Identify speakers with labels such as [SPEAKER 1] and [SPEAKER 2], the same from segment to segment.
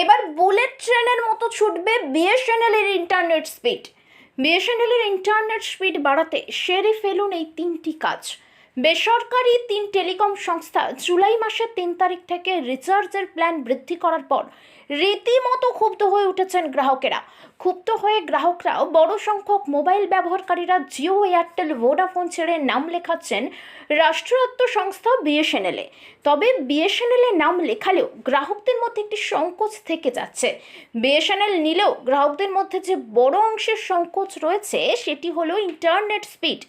[SPEAKER 1] এবার বুলেট ট্রেনের মতো ছুটবে বিএসএনএল এর ইন্টারনেট স্পিড। বিএসএনএল এর ইন্টারনেট স্পিড বাড়াতে সেরে ফেলুন এই তিনটি কাজ। বেসরকারি তিন টেলিকম সংস্থা জুলাই মাসের তিন তারিখ থেকে রিচার্জের প্ল্যান বৃদ্ধি করার পর রীতিমতো ক্ষুব্ধ হয়ে উঠেছেন গ্রাহকেরা। ক্ষুব্ধ হয়ে গ্রাহকরাও বড় সংখ্যক মোবাইল ব্যবহারকারীরা জিও, এয়ারটেল, ভোডাফোন ছেড়ে নাম লেখাচ্ছেন রাষ্ট্রায়ত্ত সংস্থা বিএসএনএলে। তবে বিএসএনএল নাম লেখালেও গ্রাহকদের মধ্যে একটি সংকোচ থেকে যাচ্ছে। বিএসএনএল নিলেও গ্রাহকদের মধ্যে যে বড় অংশের সংকোচ রয়েছে, সেটি হলো ইন্টারনেট স্পিড।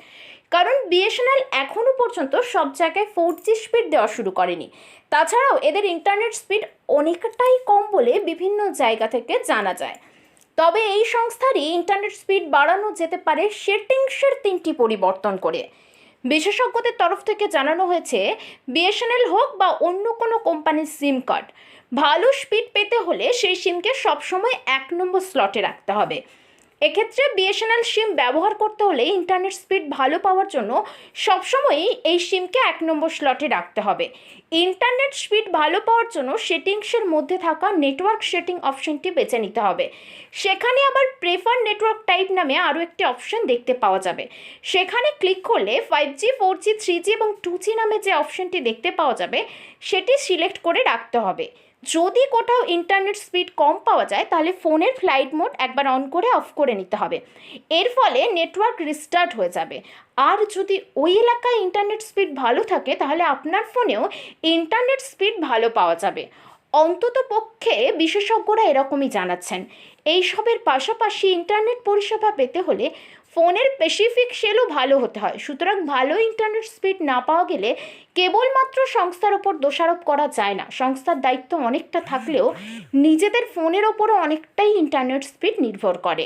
[SPEAKER 1] কারণ বিএসএনএল এখনও পর্যন্ত সব জায়গায় ফোর জি স্পিড দেওয়া শুরু করেনি। তাছাড়াও এদের ইন্টারনেট স্পিড অনেকটাই কম বলে বিভিন্ন জায়গা থেকে জানা যায়। তবে এই সংস্থারই ইন্টারনেট স্পিড বাড়ানো যেতে পারে সেটিংসের তিনটি পরিবর্তন করে। বিশেষজ্ঞদের তরফ থেকে জানানো হয়েছে, বিএসএনএল হোক বা অন্য কোনো কোম্পানির সিম কার্ড, ভালো স্পিড পেতে হলে সেই সিমকে সবসময় এক নম্বর স্লটে রাখতে হবে। এক্ষেত্রে বিএসএনএল সিম ব্যবহার করতে হলে ইন্টারনেট স্পিড ভালো পাওয়ার জন্য সবসময়ই এই সিমকে এক নম্বর স্লটে রাখতে হবে। ইন্টারনেট স্পিড ভালো পাওয়ার জন্য সেটিংসের মধ্যে থাকা নেটওয়ার্ক সেটিং অপশনটি বেছে নিতে হবে। সেখানে আবার প্রেফার নেটওয়ার্ক টাইপ নামে আরও একটি অপশন দেখতে পাওয়া যাবে। সেখানে ক্লিক করলে five G four G three G এবং টু জি নামে যে অপশনটি দেখতে পাওয়া যাবে, সেটি সিলেক্ট করে রাখতে হবে। যদি কোথাও ইন্টারনেট স্পিড কম পাওয়া যায়, তাহলে ফোনের ফ্লাইট মোড একবার অন করে অফ করে নিতে হবে। এর ফলে নেটওয়ার্ক রিস্টার্ট হয়ে যাবে। আর যদি ওই এলাকায় ইন্টারনেট স্পিড ভালো থাকে, তাহলে আপনার ফোনেও ইন্টারনেট স্পিড ভালো পাওয়া যাবে। অন্তত পক্ষে বিশেষজ্ঞরা এরকমই জানাচ্ছেন। এইসবের পাশাপাশি ইন্টারনেট পরিষেবা পেতে হলে ফোনের স্পেসিফিক সেলও ভালো হতে হয়। সুতরাং ভালো ইন্টারনেট স্পিড না পাওয়া গেলে কেবলমাত্র সংস্থার ওপর দোষারোপ করা যায় না। সংস্থার দায়িত্ব অনেকটা থাকলেও নিজেদের ফোনের ওপরও অনেকটাই ইন্টারনেট স্পিড নির্ভর করে।